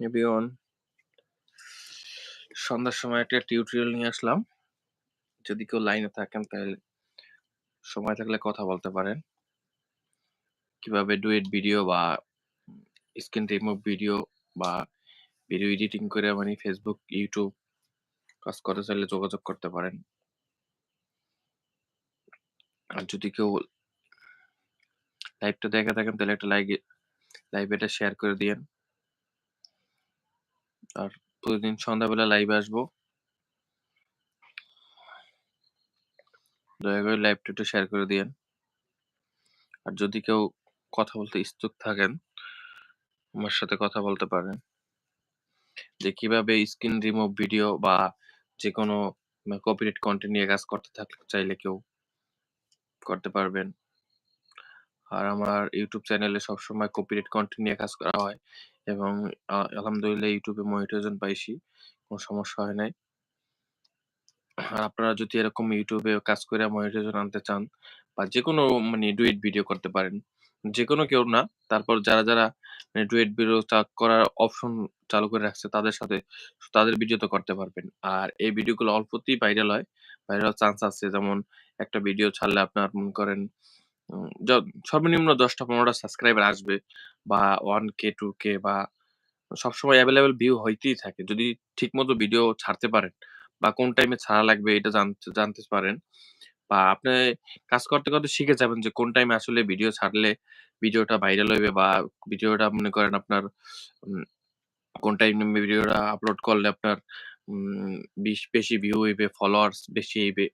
Everyone সন্ধ্যার সময় একটা টিউটোরিয়াল নিয়ে আসলাম। যদি কেউ লাইনে থাকেন তাহলে সময় থাকলে কথা বলতে পারেন। কীভাবে ডুয়েট ভিডিও বা স্ক্রিন রিমুভ ভিডিও বা ভিডিও এডিটিং করে মানে ফেসবুক ইউটিউব কাজ করতে চাইলে যোগাযোগ করতে পারেন। আর যদি কেউ লাইভটা দেখে থাকেন তাহলে একটা লাইক লাইভ এটা শেয়ার করে দিয়েন। আর প্রতিদিন সন্ধ্যাবেলা লাইভে আসব। দয়া করে লাইভটা একটু শেয়ার করে দিয়েন। আর যদি কেউ কথা বলতে ইচ্ছুক থাকেন, আমার সাথে কথা বলতে পারেন। যে কীভাবে স্ক্রিন রিমুভ ভিডিও বা যে কোনো কপিরাইট কন্টেন্ট নিয়ে কাজ করতে থাকলে চাইলে কেউ করতে পারবেন। আর আমার ইউটিউব চ্যানেলে সবসময় কপিরাইট কন্টেন্ট নিয়ে কাজ করা হয়। এবং আলহামদুলিল্লাহ ইউটিউবে মনিটাইজেশন পাইছি, কোনো সমস্যা হয় নাই। আর আপনারা যদি এরকম ইউটিউবে কাজ করে মনিটাইজেশন আনতে চান বা যে কোনো মানে ডুয়েট ভিডিও করতে পারেন যে কোনো কেউ না, তারপর যারা যারা মানে ডুয়েট ভিডিও করার অপশন চালু করে রাখছে তাদের সাথে তাদের ভিডিও তো করতে পারবেন। আর এই ভিডিওগুলো অল্পতেই ভাইরাল হয়। ভাইরাল চান্স আছে, যেমন একটা ভিডিও ছাড়লে আপনার মনে করেন সর্বনিম্ন দশটা পনেরোটা সাবস্ক্রাইবার আসবে বা ওয়ান কে টু কে বা সবসময় অ্যাভেলেবেল ভিউ হইতেই থাকে। যদি ঠিকমতো ভিডিও ছাড়তে পারেন বা কোন টাইমে ছাড়া লাগবে এটা জানতে জানতে পারেন। বা আপনি কাজ করতে করতে শিখে যাবেন যে কোন টাইমে আসলে ভিডিও ছাড়লে ভিডিওটা ভাইরাল হইবে বা ভিডিওটা মনে করেন আপনার কোন টাইমে ভিডিওটা আপলোড করলে আপনার বেশি ভিউ হইবে ফলোয়ার্স বেশি হইবে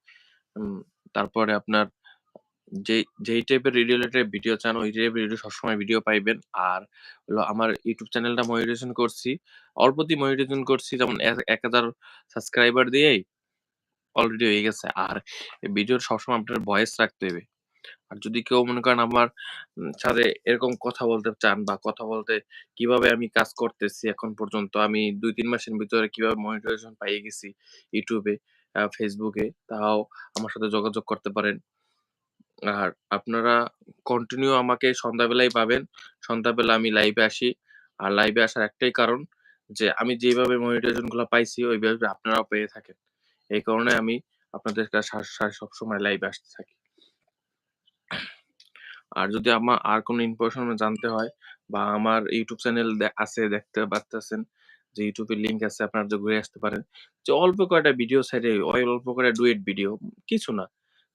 তারপরে আপনার যে যেই টাইপের রিলেটেড ভিডিও চান, ওই টাইপের ভিডিও সবসময় ভিডিও পাইবেন। আর হলো আমার ইউটিউব চ্যানেলটা মনিটাইজেশন করছি। অল্পতেই মনিটাইজেশন করছি, যেমন এক হাজার সাবস্ক্রাইবার দিয়েই অলরেডি হয়ে গেছে। আর ভিডিওর সবসময় আপনার ভয়েস রাখতে হবে। আর যদি কেউ মনে করেন আমার সাথে এরকম কথা বলতে চান বা কথা বলতে কীভাবে আমি কাজ করতেছি এখন পর্যন্ত, আমি দুই, তিন মাসের ভিতরে কীভাবে মনিটাইজেশন পাইয়ে গেছি ইউটিউবে ফেসবুকে তাও আমার সাথে যোগাযোগ করতে পারেন। আর আপনারা কন্টিনিউ আমাকে সন্ধ্যাবেলায় পাবেন। সন্ধ্যাবেলা আমি লাইভে আসি। আর লাইভে আসার একটাই কারণ যে, আমি যেভাবে মনিটাইজেশনগুলো পাইছি, ওইভাবে আপনারাও পেয়ে থাকেন। এই কারণে আমি আপনাদের কাছে সবসময় লাইভে আসতে থাকি। আর যদি আমার আর কোনো ইনফরমেশন জানতে হয় বা আমার ইউটিউব চ্যানেল আছে, দেখতে পারতেছেন, যে ইউটিউবের লিঙ্ক আছে, আপনারা যে ঘুরে আসতে পারেন। যে অল্প কয়টা ভিডিও সাইডে অল্প কয়টা ডুয়েট ভিডিও কিছু না।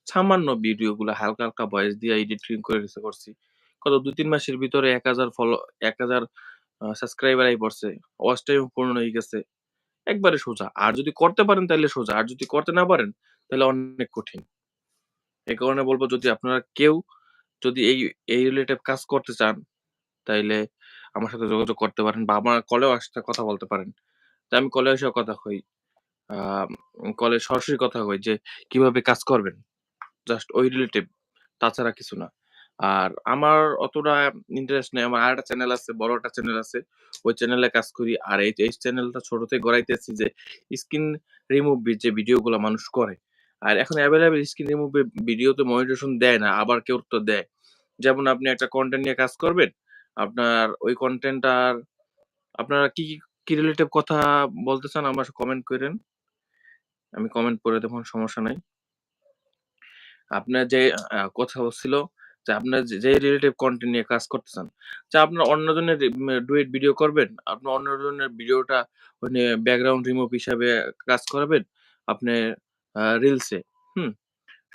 সামান্য ভিডিওগুলো হালকা, হালকা ভয়েস দিয়ে এডিটিং করে কিছু করছি। কত ২-৩ মাসের ভিতরে ১,০০০ ফলো ১,০০০ আ সাবস্ক্রাইবার আই পড়ছে। ওয়াচ টাইম পূর্ণ হয়ে গেছে। একবারে সোজা। আর যদি করতে পারেন তাহলে সোজা। আর যদি করতে না পারেন তাহলে অনেক কঠিন। এই কারণে বলব যদি আপনারা কেউ যদি এই, এই রিলেটেড কাজ করতে চান তাইলে আমার সাথে যোগাযোগ করতে পারেন বা আমার কলেও আসতে কথা বলতে পারেন। তো আমি কলে এসেও কথা কই। কলে সরাসরি কথা কই যে কীভাবে কাজ করবেন। জাস্ট ওই রিলেটিভ তাছাড়া কিছু না। আর আমার অতটা ইন্টারেস্ট নেই। আমার আরেকটা চ্যানেল আছে, বড় একটা চ্যানেল আছে। ওই চ্যানেলে কাজ করি। আর এই এই চ্যানেলটা ছোট থেকে গড়াইতেছি যে স্ক্রিন রিমুভ যে ভিডিওগুলো মানুষ করে। আর এখন এভেইলেবল স্ক্রিন রিমুভ ভিডিওতে মনিটাইজেশন দেয় না। আবার কেউ তো দেয়। যেমন আপনি একটা কনটেন্ট নিয়ে কাজ করবেন। আপনার ওই কনটেন্টটার আপনারা কি, কি রিলেটিভ কথা বলতে চান আমার কমেন্ট করেন। আমি কমেন্ট করে দেব সমস্যা নাই। আপনার যে কথা হচ্ছিল যে আপনার যে রিলেটিভ কন্টেন্ট নিয়ে কাজ করতে চান। যে আপনার অন্যজনের ডুয়েট ভিডিও করবেন, আপনার অন্যজনের ভিডিওটা মানে ব্যাকগ্রাউন্ড রিমুভ হিসাবে কাজ করাবেন আপনি রিলসে, হুম?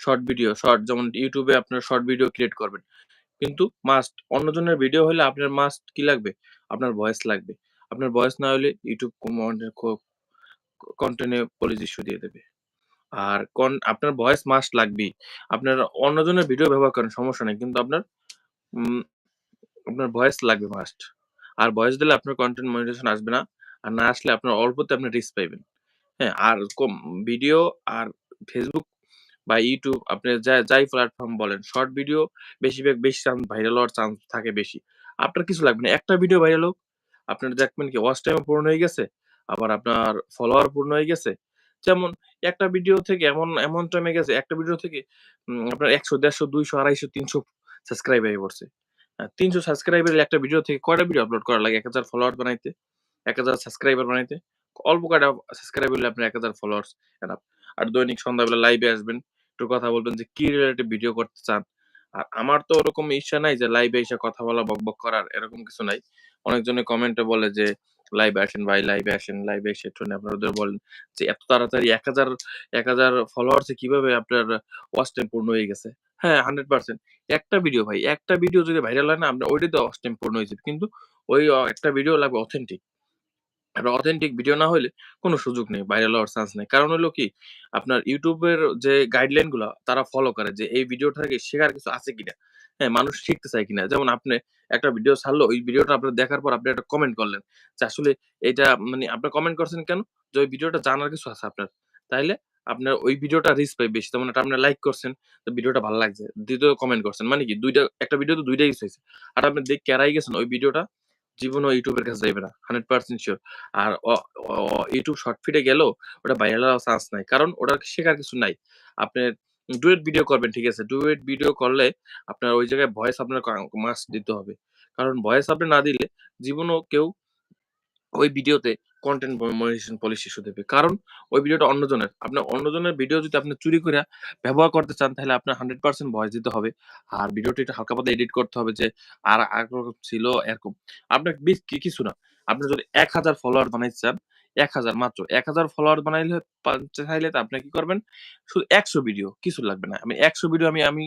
শর্ট ভিডিও, শর্ট যেমন ইউটিউবে আপনার শর্ট ভিডিও ক্রিয়েট করবেন। কিন্তু মাস্ট অন্যজনের ভিডিও হলে আপনার মাস্ট কি লাগবে? আপনার ভয়েস লাগবে। আপনার ভয়েস না হলে ইউটিউব কন্টেন্ট এ পলিস ইস্যু দিয়ে দেবে। আর কন আপনার ভয়েস মাস্ট লাগবেই। আপনার অন্যজনের ভিডিও ব্যবহার করেন সমস্যা নেই কিন্তু আপনার উম আপনার ভয়েস লাগবে মাস্ট। আর ভয়েস দিলে আপনার কন্টেন্ট মনিটাইজেশন আসবে না। আর না আসলে আপনার অল্পতে আপনি রিস্ক পাইবেন। হ্যাঁ? আর কম ভিডিও আর ফেসবুক বা ইউটিউব আপনি যা যাই প্ল্যাটফর্ম বলেন, শর্ট ভিডিও বেশিরভাগ বেশি চান্স ভাইরাল হওয়ার চান্স থাকে বেশি। আপনার কিছু লাগবে না। একটা ভিডিও ভাইরাল হোক, আপনার দেখবেন কি ওয়াচ টাইম পূর্ণ হয়ে গেছে, আবার আপনার ফলোয়ার পূর্ণ হয়ে গেছে। যেমন একটা ভিডিও থেকে এমন, এমন টাইমে গেছে একটা ভিডিও থেকে আপনার একশো দেড়শো দুইশো আড়াইশো তিনশো সাবস্ক্রাইব হয়ে পড়ছে। তিনশো ৩০০ সাবস্ক্রাইবার একটা ভিডিও থেকে কয়টা ভিডিও আপলোড করা লাগে ১,০০০ ফলোয়ার বানাইতে? ১,০০০ সাবস্ক্রাইবার বানাইতে? অল্প কয়টা সাবস্ক্রাইবার হলে আপনার ১,০০০ ফলোয়ার্স এনাফ। আর দৈনিক সন্ধ্যাবেলা লাইভে আসবেন। একটু কথা বলবেন যে কি রিলেটেড ভিডিও করতে চান। আর আমার তো ওরকম ইচ্ছা নাই যে লাইভে এসে কথা বলা, বকবক করার এরকম কিছু নাই। অনেকজনে কমেন্টে বলে যে, "লাইভে আসেন ভাই, লাইভ আসেন। লাইভ এসে একটু আপনারা ওদের বলেন যে এত তাড়াতাড়ি এক হাজার এক হাজার ফলোয়ার্সে কীভাবে আপনার ওয়াচ টাইম পূর্ণ হয়ে গেছে?" হ্যাঁ, 100% একটা ভিডিও ভাই, একটা ভিডিও যদি ভাইরাল হয় না আপনার ওইটাই ওইটাতে ওয়াচ টাইম পূর্ণ হয়েছে। কিন্তু ওই একটা ভিডিও লাগবে অথেন্টিক। আর অথেন্টিক ভিডিও না হইলে কোনো সুযোগ নেই। ভাইরাল হওয়ার চান্স নেই কারণ হইল কি? আপনার এর যে গাইডলাইনগুলা তারা ফলো করে যে এই ভিডিওটা থেকে শেখার কিছু আছে কিনা। হ্যাঁ, মানুষ শিখতে চায় কিনা। যেমন আপনি একটা ভিডিও ছাড়লো, ওই ভিডিওটা আপনার দেখার পর আপনি একটা কমেন্ট করলেন। যে আসলে এটা মানে আপনি কমেন্ট করছেন কেন? যে ওই ভিডিওটা জানার কিছু আছে আপনার। তাইলে আপনার ওই ভিডিওটা রিচ পায় বেশি। এটা আপনি লাইক করছেন, তো ভিডিওটা ভালো লাগছে। দ্বিতীয় কমেন্ট করছেন। মানে কি দুইটা একটা ভিডিও তো দুইটাই কিছু হয়েছে আর আপনি দেখ এড়াই গেছেন ওই ভিডিওটা জীবনেও ইউটিউবের কাছে যাইবে না। হান্ড্রেড পার্সেন্ট শিওর আর ইউটিউব শর্ট ফিটে গেল গেলেও ওটা ভাইরাল হওয়ার চান্স নাই। কারণ ওটা শেখার কিছু নাই। আপনি ডুয়েট ভিডিও করবেন, ঠিক আছে। ডুয়েট ভিডিও করলে আপনার ওই জায়গায় ভয়েস আপনার মাস্ট দিতে হবে। কারণ ভয়েস আপনি না দিলে জীবনও কেউ ওই ভিডিওতে কনটেন্ট মনিটাইজেশন পলিসি ইস্যু দেবে। কারণ ওই ভিডিওটা অন্যজনের। আপনার অন্যজনের ভিডিও যদি আপনি চুরি কইরা ব্যবহার করতে চান তাহলে আপনার 100% ভয়েস দিতে হবে। আর ভিডিওটা একটু হালকা পাতলা এডিট করতে হবে যে আর একরকম ছিল এরকম। আপনার বেশ কি কিছু না। আপনি যদি ১,০০০ ফলোয়ার বানাইতে চান, ১,০০০ মাত্র ১,০০০ ফলোয়ার বানাইলে চাইলে তো আপনি কি করবেন? শুধু ১০০ ভিডিও, কিছু লাগবে না। আমি ১০০ ভিডিও আমি আমি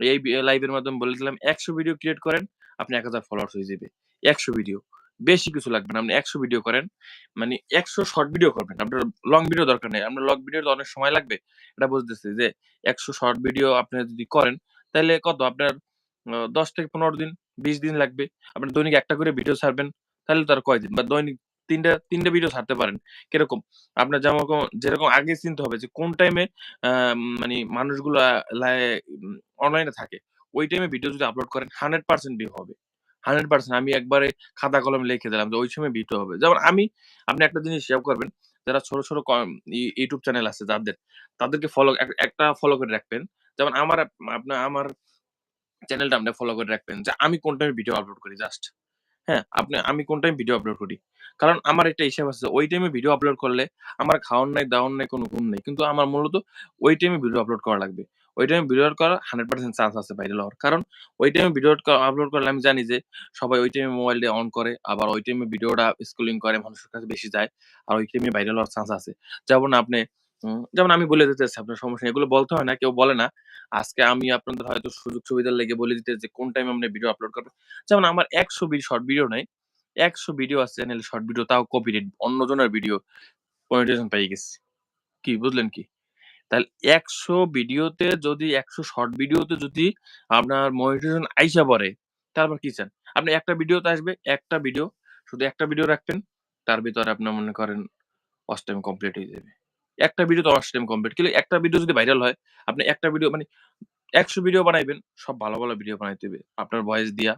এই লাইভের মাধ্যমে বলে দিলাম ১০০ ভিডিও ক্রিয়েট করেন, আপনি ১,০০০ ফলোয়ার্স হয়ে যাবে। ১০০ ভিডিও। বেশি কিছু লাগবে না। আপনি ১০০ ভিডিও করেন। মানে ১০০ শর্ট ভিডিও করবেন। আপনার লং ভিডিও দরকার নেই। আপনার লং ভিডিওতে অনেক সময় লাগবে। এটা বুঝতেছি যে ১০০ শর্ট ভিডিও আপনি যদি করেন, তাহলে কত? আপনার দশ থেকে ১৫ দিন, ২০ দিন লাগবে। আপনি দৈনিক একটা করে ভিডিও ছাড়বেন। তাহলে তো আর কয়দিন? বা দৈনিক ৩ টা ৩ টা ভিডিও ছাড়তে পারেন। কীরকম? আপনার যেমন যেরকম আগে চিনতে হবে যে কোন টাইমে মানি মানুষগুলা অনলাইনে থাকে। ওই টাইমে ভিডিও যদি আপলোড করেন 100% ভিউ হবে। 100% আমি একবারে খাতা কলম লিখে দিলাম যে ওই সময় ভিডিও হবে। যেমন আমি আপনি একটা জিনিস হিসাব করবেন, যারা ছোট, ছোট ইউটিউব চ্যানেল আছে যাদের, তাদেরকে ফলো একটা ফলো করে রাখবেন। যেমন আমার আপনার আমার চ্যানেলটা আপনি ফলো করে রাখবেন যে আমি কোন টাইমে ভিডিও আপলোড করি জাস্ট। হ্যাঁ? আপনি আমি কোন টাইমে ভিডিও আপলোড করি। কারণ আমার একটা হিসাব আছে। ওই টাইমে ভিডিও আপলোড করলে আমার খাওয়ার নাই, দাওয়ার নাই, কোনো ঘুম নাই। কিন্তু আমার মূলত ওই টাইমে ভিডিও আপলোড করা লাগবে। ওই টাইমে ভিডিও করার 100% চান্স আছে ভাইরাল হওয়ার। কারণ ওই টাইমে ভিডিও আপলোড করলে আমি জানি যে সবাই ওই টাইমে মোবাইল অন করে। আবার ওই টাইমে ভিডিওটা স্ক্রলিং করে মানুষের কাছে বেশি যায়। আর ওই টাইমে ভাইরাল হওয়ার চান্স আছে। যেমন আপনি যেমন আমি বলে দিতেছি আপনার সমস্যা এগুলো বলতে হয় না, কেউ বলে না। আজকে আমি আপনাদের হয়তো সুযোগ সুবিধার লেগে বলে দিতেছি যে কোন টাইমে আপনি ভিডিও আপলোড করবেন। যেমন আমার ১০০ বি শর্ট ভিডিও নাই। ১০০ ভিডিও আছে চ্যানেলে শর্ট ভিডিও তাও কপিরাইট অন্যজনের ভিডিও মনিটাইজেশন পেয়ে গেছি। কি বুঝলেন কি? তাহলে ১০০ ভিডিওতে যদি ১০০ শর্ট ভিডিওতে যদি আপনার মনিটাইজেশন আইসা পড়ে, তারপর কি চান? আপনি একটা ভিডিওতে আসবে, একটা ভিডিও, শুধু একটা ভিডিও রাখবেন। তার ভিতরে আপনার মনে করেন ওয়াচ টাইম কমপ্লিট হয়ে যাবে। একটা ভিডিওতে ওয়াচ টাইম কমপ্লিট। কিন্তু একটা ভিডিও যদি ভাইরাল হয়, আপনি একটা ভিডিও মানে ১০০ ভিডিও বানাইবেন, সব ভালো, ভালো ভিডিও বানাইতে হবে। আপনার ভয়েস দিয়া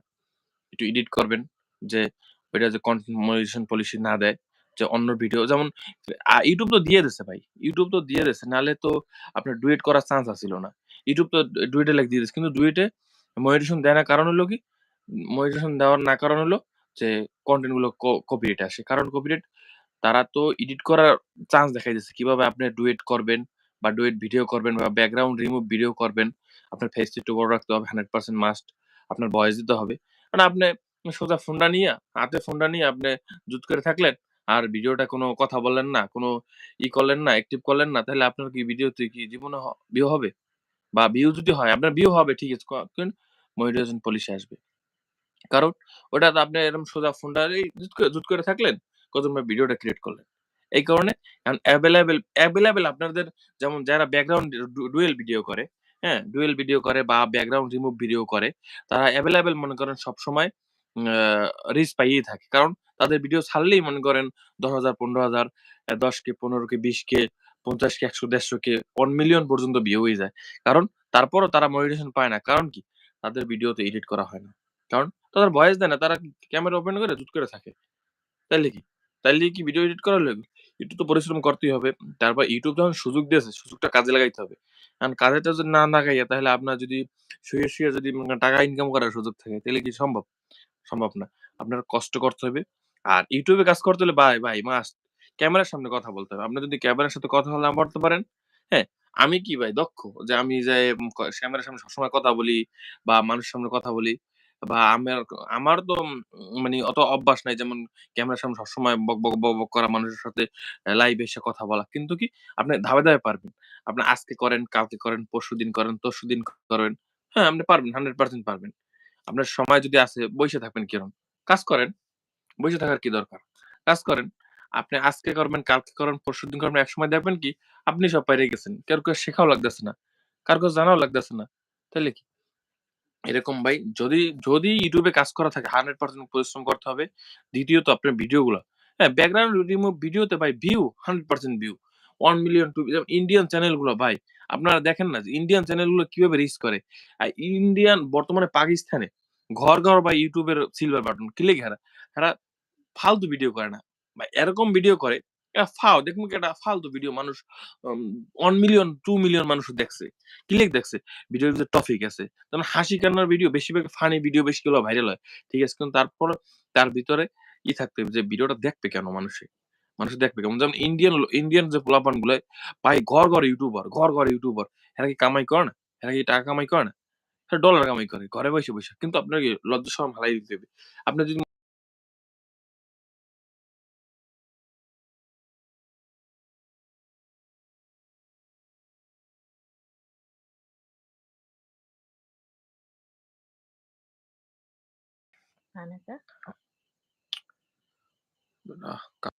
একটু এডিট করবেন যে ওইটা যে কনটেন্ট মনিটাইজেশন পলিসি না দেয়। যে অন্য ভিডিও যেমন YouTube তো দিয়ে দিছে ভাই। ইউটিউব তো দিয়ে দিছে। নাহলে তো আপনার ডুয়েট করার চান্স আছিল না। ইউটিউব তো ডুয়েটে লেগে দিয়ে। কিন্তু ডুয়েটে মনিটাইজেশন দেয় না কারণ হলো কি? মনিটাইজেশন দেওয়ার না কারণ হলো যে কনটেন্টগুলো কপিরাইট আসে। কারণ কপিরাইট তারা তো এডিট করার চান্স দেখাই দিছে। কীভাবে আপনি ডুয়েট করবেন বা ডুয়েট ভিডিও করবেন বা ব্যাকগ্রাউন্ড রিমুভ ভিডিও করবেন। আপনার ফেসটা একটু বড় রাখতে হবে 100% মাস্ট। আপনার ভয়েস দিতে হবে। মানে আপনি সোজা ফোনটা নিয়া, হাতে ফোনটা নিয়ে আপনি জুত করে থাকলেন। আর ভিডিওটা কোনো কথা বললেন না, কোনো ই করলেন না, অ্যাক্টিভ করলেন না। তাহলে আপনার কি ভিডিওতে কি জীবনে ভিউ হবে? বা ভিউ যদি হয়, আপনার ভিউ হবে ঠিক আছে। ক কিন্তু মনিটাইজেশন পলিসি আসবে। কারণ ওটা তো আপনি এরকম সোজা ফোনটা এই জুত করে থাকলেন, পর ভিডিওটা ক্রিয়েট করলেন। এই কারণে এভেইলেবল এভেইলেবল আপনাদের যেমন যারা ব্যাকগ্রাউন্ড ডুয়েল ভিডিও করে, হ্যাঁ? ডুয়েল ভিডিও করে বা ব্যাকগ্রাউন্ড রিমুভ ভিডিও করে, তারা এভেইলেবল মনে করেন সবসময় রিচ পাইয়েই থাকে। কারণ তাদের ভিডিও ছাড়লেই মনে করেন ১০,০০০, ১৫,০০০, আ ১০ কে, ১৫ কে, ২০ কে, ৫০ কে, ১০০, ১৫০ কে, ১ মিলিয়ন পর্যন্ত বিয়ে হয়ে যায়। কারণ তারপরও তারা মনিটাইজেশন পায় না। কারণ কি? তাদের ভিডিওতে এডিট করা হয় না। কারণ তাদের ভয়েস দেয় না। তারা ক্যামেরা ওপেন করে জুত করে থাকে। তাইলে কি? তাইলে কি ভিডিও এডিট করা লাগবে? একটু তো পরিশ্রম করতেই হবে। তারপর ইউটিউব যখন সুযোগ দিয়েছে, সুযোগটা কাজে লাগাইতে হবে। কারণ কাজেটা যদি না লাগাইয়া তাহলে আপনার যদি শুয়ে, শুয়ে যদি টাকা ইনকাম করার সুযোগ থাকে, তাহলে কি সম্ভব? সম্ভব না। আপনার কষ্ট করতে হবে। আর ইউটিউবে কাজ করতে হলে ভাই, ভাই মাস্ট ক্যামেরার সামনে কথা বলতে হবে। আপনি যদি ক্যামেরার সাথে কথা না বলতে পারেন, হ্যাঁ? আমি কি ভাই দক্ষ? যে আমি যে ক্যামেরার সামনে সবসময় কথা বলি বা মানুষের সামনে কথা বলি বা আমার আমার তো মানে অত অভ্যাস নাই যেমন ক্যামেরার সামনে সবসময় বক, বক, বক, বক করা মানুষের সাথে অ্যা লাইভে এসে কথা বলা। কিন্তু কি আপনি ধাপে, ধাপে পারবেন। আপনি আজকে করেন, কালকে করেন, পরশুদিন করেন, তরশুদিন করেন। হ্যাঁ, আপনি পারবেন 100% পারবেন। আপনার সময় যদি আছে বইসা থাকবেন কেন? কাজ করেন। বইসে থাকার কি দরকার? কাজ করেন। আপনি আজকে করবেন, কালকে করবেন, পরশুদিন করবেন। একসময় দেখবেন কি আপনি সব পাইরা গেছেন। কারও কাছে শেখাও লাগতেছে না। কারও কাছে জানাও লাগতেছে না। তাইলে কি? এরকম ভাই যদি, যদি ইউটিউবে কাজ করা থাকে 100% পরিশ্রম করতে হবে। দ্বিতীয়ত আপনার ভিডিওগুলা, হ্যাঁ, ব্যাকগ্রাউন্ড রিমুভ ভিডিওতে ভাই view 100% view. One million to Indian চ্যানেলগুলো ভাই, আপনারা দেখেন না ইন্ডিয়ান চ্যানেলগুলো কীভাবে রিচ করে। আর ইন্ডিয়ান বর্তমানে পাকিস্তানে ঘর, ঘর YouTube এর সিলভার বাটন। কি লিগা হেরা? হেরা ফালতু ভিডিও করে না। বা এরকম ভিডিও করে, ফাও দেখুন কি একটা ফালতু ভিডিও মানুষ 1 মিলিয়ন, টু মিলিয়ন মানুষ দেখছে। ক্লিক দেখছে? ভিডিওর ভিতরে টপিক আছে। যেমন হাসি কান্নার ভিডিও বেশিরভাগ ফানি ভিডিও বেশিগুলো ভাইরাল হয়। ঠিক আছে? কিন্তু তারপর তার ভিতরে ই থাকতে যে ভিডিওটা দেখবে কেন মানুষে? মানুষ দেখবে কেমন? যেমন ইন্ডিয়ান ইন্ডিয়ান যে পোলাপানগুলো ভাই ঘর, ঘর ইউটিউবার, ঘর, ঘর ইউটিউবার। এরা কি কামাই করে না? এরা কি টাকা কামাই করে না? ডলার কামাই করে। ঘরে বইসা, বইসা। কিন্তু আপনার কি লজ্জা শরম হালাই দিতে হবে। আপনি যদি? আহ কা